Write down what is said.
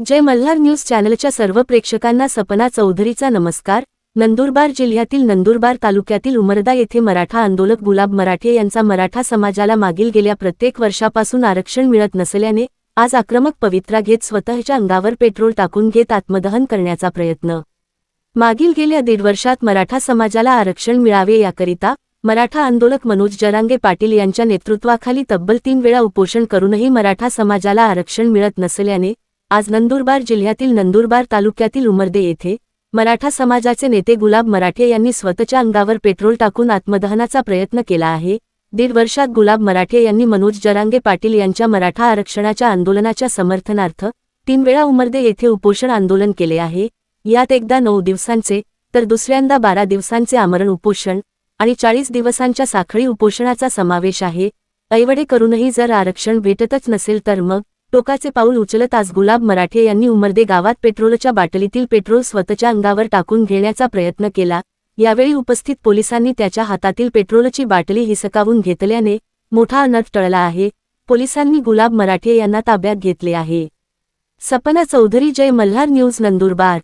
जय Malhar news चॅनलच्या सर्व प्रेक्षकांना सपना चौधरीचा नमस्कार. नंदुरबार जिल्ह्यातील नंदुरबार तालुक्यातील उमरदा येथे मराठा आंदोलक गुलाब मराठे यांचा मराठा समाजाला मागील गेल्या प्रत्येक वर्षापासून आरक्षण मिळत नसल्याने आज आक्रमक पवित्रा घेत स्वतःच्या अंगावर पेट्रोल टाकून घेत आत्मदहन करण्याचा प्रयत्न. मागील गेल्या दीड वर्षात मराठा समाजाला आरक्षण मिळावे याकरिता मराठा आंदोलक मनोज जरांगे पाटील यांच्या नेतृत्वाखाली तब्बल तीन वेळा उपोषण करूनही मराठा समाजाला आरक्षण मिळत नसल्याने आज नंदुरबार जिल्ह्यातील नंदुरबार तालुक्यातील उमरदे येथे मराठा समाजाचे नेते गुलाब मराठे यांनी स्वतःच्या अंगावर पेट्रोल टाकून आत्मदहनाचा प्रयत्न केला आहे. दीड वर्षात गुलाब मराठे यांनी मनोज जरांगे पाटील यांच्या मराठा आरक्षणाच्या आंदोलनाच्या समर्थनार्थ तीन वेळा उमरदे येथे उपोषण आंदोलन केले आहे. यात एकदा नऊ दिवसांचे तर दुसऱ्यांदा बारा दिवसांचे आमरण उपोषण आणि चाळीस दिवसांच्या साखळी उपोषणाचा समावेश आहे. ऐवडे करूनही जर आरक्षण भेटतच नसेल तर मग टोकाचे पाऊल उचलत आज गुलाब मराठे यांनी उमरदे गावात पेट्रोलच्या बाटलीतील पेट्रोल स्वतःच्या अंगावर टाकून घेण्याचा प्रयत्न केला. यावेळी उपस्थित पोलिसांनी त्याच्या हातातील पेट्रोलची बाटली हिसकावून घेतल्याने मोठा अनर्थ टळला आहे. पोलिसांनी गुलाब मराठे यांना ताब्यात घेतले आहे. सपना चौधरी जय मल्हार न्यूज नंदुरबार.